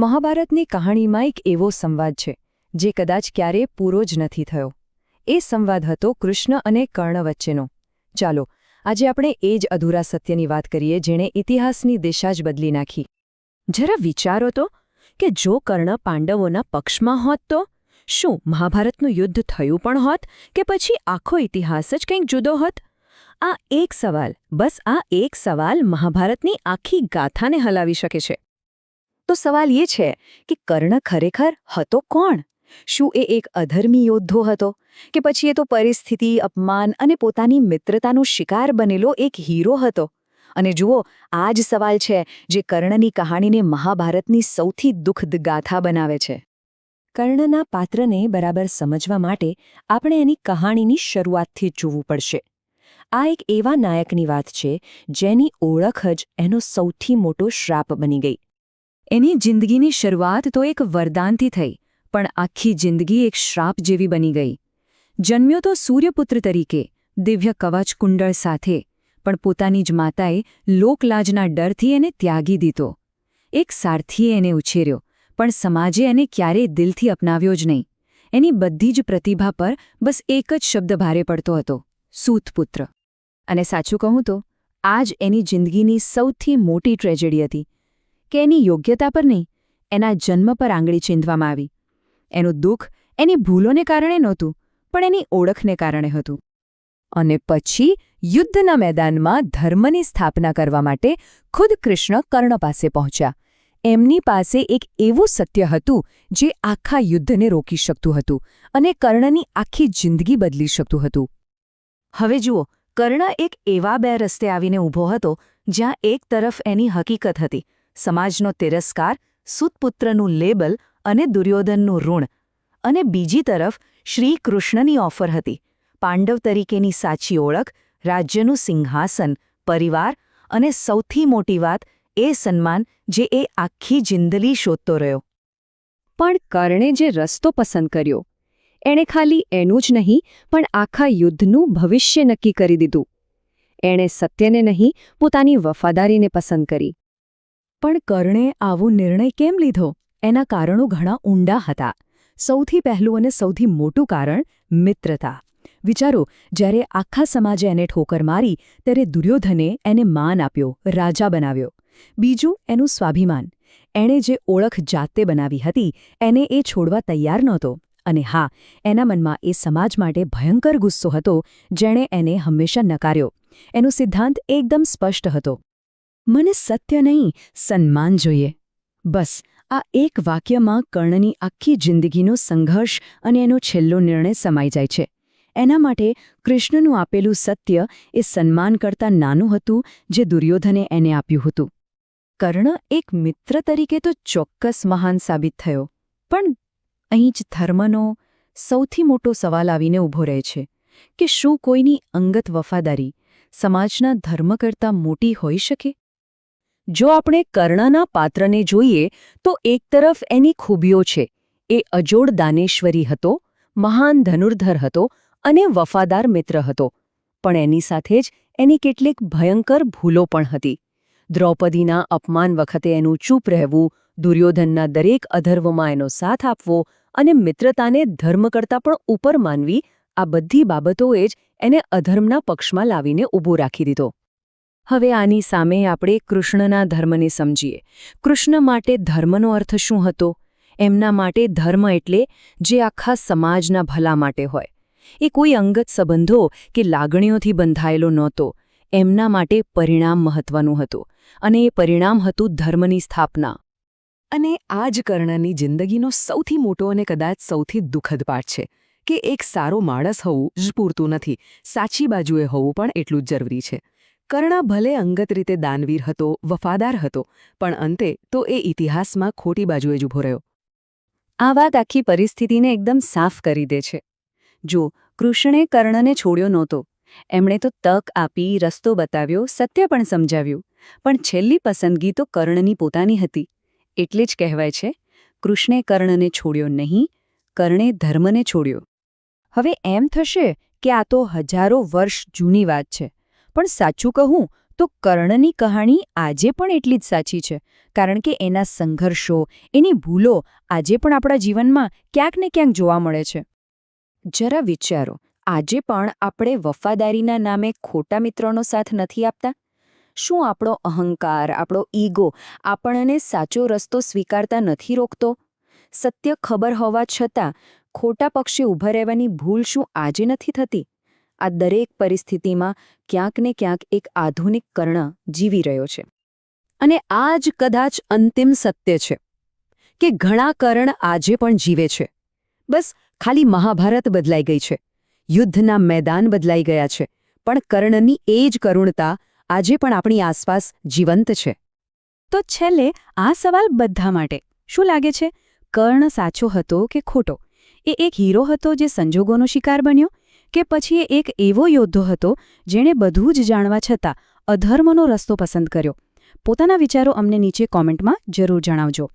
મહાભારતની કહાણીમાં એક એવો સંવાદ છે, જે કદાચ ક્યારેય પૂરો જ નથી થયો. એ સંવાદ હતો કૃષ્ણ અને કર્ણ વચ્ચેનો. ચાલો, આજે આપણે એ જ અધૂરા સત્યની વાત કરીએ જેણે ઇતિહાસની દિશા જ બદલી નાખી. જરા વિચારો તો કે જો કર્ણ પાંડવોના પક્ષમાં હોત તો શું મહાભારતનું યુદ્ધ થયું પણ હોત કે પછી આખો ઇતિહાસ જ કંઈક જુદો હોત? આ એક સવાલ, બસ આ એક સવાલ મહાભારતની આખી ગાથાને હલાવી શકે છે. તો સવાલ એ છે કે કર્ણ ખરેખર હતો કોણ? શું એ એક અધર્મી યોદ્ધો હતો? કે પછી એ તો પરિસ્થિતિ, અપમાન અને પોતાની મિત્રતાનો શિકાર બનેલો એક હીરો હતો? અને જુઓ, આ જ સવાલ છે જે કર્ણની કહાણીને મહાભારતની સૌથી દુઃખદ ગાથા બનાવે છે. કર્ણના પાત્રને બરાબર સમજવા માટે આપણે એની કહાણીની શરૂઆતથી જ જોવું પડશે. આ એક એવા નાયકની વાત છે જેની ઓળખ જ એનો સૌથી મોટો શ્રાપ બની ગઈ. એની જિંદગીની શરૂઆત તો એક વરદાનથી થઈ, પણ આખી જિંદગી એક શ્રાપ જેવી બની ગઈ. જન્મ્યો તો સૂર્યપુત્ર તરીકે, દિવ્ય કવચ કુંડળ સાથે, પણ પોતાની જ માતાએ લોકલાજના ડરથી એને ત્યાગી દીધો. એક સારથીએ એને ઉછેર્યો, પણ સમાજે એને ક્યારેય દિલથી અપનાવ્યો જ નહીં. એની બધી જ પ્રતિભા પર બસ એક જ શબ્દ ભારે પડતો હતો, સૂતપુત્ર. અને સાચું કહું તો આ જ એની જિંદગીની સૌથી મોટી ટ્રેજેડી હતી કે એની યોગ્યતા પર નહીં, એના જન્મ પર આંગળી ચીંધવામાં આવી. એનું દુઃખ એની ભૂલોને કારણે નહોતું, પણ એની ઓળખને કારણે હતું. અને પછી યુદ્ધના મેદાનમાં ધર્મની સ્થાપના કરવા માટે ખુદ કૃષ્ણ કર્ણ પાસે પહોંચ્યા. એમની પાસે એક એવું સત્ય હતું, જે આખા યુદ્ધને રોકી શકતું હતું અને કર્ણની આખી જિંદગી બદલી શકતું હતું. હવે જુઓ, કર્ણ એક એવા બે રસ્તે આવીને ઊભો હતો, જ્યાં એક તરફ એની હકીકત હતી. સમાજનો તિરસ્કાર, સુતપુત્રનું લેબલ અને દુર્યોધનનું ઋણ. અને બીજી તરફ શ્રી કૃષ્ણની ઓફર હતી. પાંડવ તરીકેની સાચી ઓળખ, રાજ્યનું સિંહાસન, પરિવાર અને સૌથી મોટી વાત એ સન્માન જે એ આખી જિંદલી શોધતો રહ્યો. પણ કર્ણે જે રસ્તો પસંદ કર્યો, એણે ખાલી એનું જ નહીં, પણ આખા યુદ્ધનું ભવિષ્ય નક્કી કરી દીધું. એણે સત્યને નહીં, પોતાની વફાદારીને પસંદ કરી. પણ કર્ણે આવો નિર્ણય કેમ લીધો? એના કારણો ઘણા ઊંડા હતા. સૌથી પહેલું અને સૌથી મોટું કારણ મિત્રતા. વિચારો, જ્યારે આખા સમાજે એને ઠોકર મારી, ત્યારે દુર્યોધને એને માન આપ્યો, રાજા બનાવ્યો. બીજું, એનું સ્વાભિમાન. એણે જે ઓળખ જાતે બનાવી હતી, એને એ છોડવા તૈયાર નહોતો. અને હા, એના મનમાં એ સમાજ માટે ભયંકર ગુસ્સો હતો, જેણે એને હંમેશા નકાર્યો. એનો સિદ્ધાંત એકદમ સ્પષ્ટ હતો. મને સત્ય નહીં, સન્માન જોઈએ. બસ, આ એક વાક્યમાં કર્ણની આખી જિંદગીનો સંઘર્ષ અને એનો છેલ્લો નિર્ણય સમાઈ જાય છે. એના માટે કૃષ્ણનું આપેલું સત્ય એ સન્માન કરતાં નાનું હતું જે દુર્યોધને એને આપ્યું હતું. કર્ણ એક મિત્ર તરીકે તો ચોક્કસ મહાન સાબિત થયો. પણ અહીં જ ધર્મનો સૌથી મોટો સવાલ આવીને ઊભો રહે છે કે શું કોઈની અંગત વફાદારી સમાજના ધર્મ કરતાં મોટી હોઈ શકે? જો આપણે કર્ણના પાત્રને જોઈએ, તો એક તરફ એની ખૂબીઓ છે. એ અજોડ દાનેશ્વરી હતો, મહાન ધનુર્ધર હતો અને વફાદાર મિત્ર હતો. પણ એની સાથે જ એની કેટલીક ભયંકર ભૂલો પણ હતી. દ્રૌપદીના અપમાન વખતે એનું ચૂપ રહેવું, દુર્યોધનના દરેક અધર્વમાં એનો સાથ આપવો અને મિત્રતાને ધર્મ કરતાં પણ ઉપર માનવી, આ બધી બાબતોએ જ એને અધર્મના પક્ષમાં લાવીને ઊભો રાખી દીધો. હવે આની સામે આપણે કૃષ્ણના ધર્મને સમજીએ. કૃષ્ણ માટે ધર્મનો અર્થ શું હતો? એમના માટે ધર્મ એટલે જે આખા સમાજના ભલા માટે હોય. એ કોઈ અંગત સંબંધો કે લાગણીઓથી બંધાયેલો નહોતો. એમના માટે પરિણામ મહત્વનું હતું અને એ પરિણામ હતું ધર્મની સ્થાપના. અને આ જ કર્ણની જિંદગીનો સૌથી મોટો અને કદાચ સૌથી દુઃખદ પાઠ છે કે એક સારો માણસ હોવું જ પૂરતું નથી. સાચી બાજુએ હોવું પણ એટલું જ જરૂરી છે. કર્ણા ભલે અંગત રીતે દાનવીર હતો, વફાદાર હતો, પણ અંતે તો એ ઇતિહાસમાં ખોટી બાજુએ જ ઊભો રહ્યો. આ વાત આખી પરિસ્થિતિને એકદમ સાફ કરી દે છે. જો કૃષ્ણે કર્ણને છોડ્યો નહોતો, એમણે તો તક આપી, રસ્તો બતાવ્યો, સત્ય પણ સમજાવ્યું, પણ છેલ્લી પસંદગી તો કર્ણની પોતાની હતી. એટલે જ કહેવાય છે, કૃષ્ણે કર્ણને છોડ્યો નહીં, કર્ણે ધર્મને છોડ્યો. હવે એમ થશે કે આ તો હજારો વર્ષ જૂની વાત છે. પણ સાચું કહું તો કર્ણની કહાણી આજે પણ એટલી જ સાચી છે. કારણ કે એના સંઘર્ષો, એની ભૂલો આજે પણ આપણા જીવનમાં ક્યાંક ને ક્યાંક જોવા મળે છે. જરા વિચારો, આજે પણ આપણે વફાદારીના નામે ખોટા મિત્રોનો સાથ નથી આપતા? શું આપણો અહંકાર, આપણો ઈગો આપણને સાચો રસ્તો સ્વીકારતા નથી રોકતો? સત્ય ખબર હોવા છતાં ખોટા પક્ષે ઊભા રહેવાની ભૂલ શું આજે નથી થતી? આ દરેક પરિસ્થિતિમાં ક્યાંક ને ક્યાંક એક આધુનિક કર્ણ જીવી રહ્યો છે. અને આ જ કદાચ અંતિમ સત્ય છે, કે ઘણા કર્ણ આજે પણ જીવે છે. બસ, ખાલી મહાભારત બદલાઈ ગઈ છે. યુદ્ધના મેદાન બદલાઈ ગયા છે. પણ કર્ણની એ જ કરુણતા આજે પણ આપણી આસપાસ જીવંત છે. તો છેલ્લે આ સવાલ બધા માટે. શું લાગે છે? કર્ણ સાચો હતો કે ખોટો? એ એક હીરો હતો જે સંજોગોનો શિકાર બન્યો? કે પછી એ એક એવો યોદ્ધો હતો જેણે બધું જ જાણવા છતાં અધર્મનો રસ્તો પસંદ કર્યો. પોતાના વિચારો અમને નીચે કોમેન્ટમાં જરૂર જણાવજો.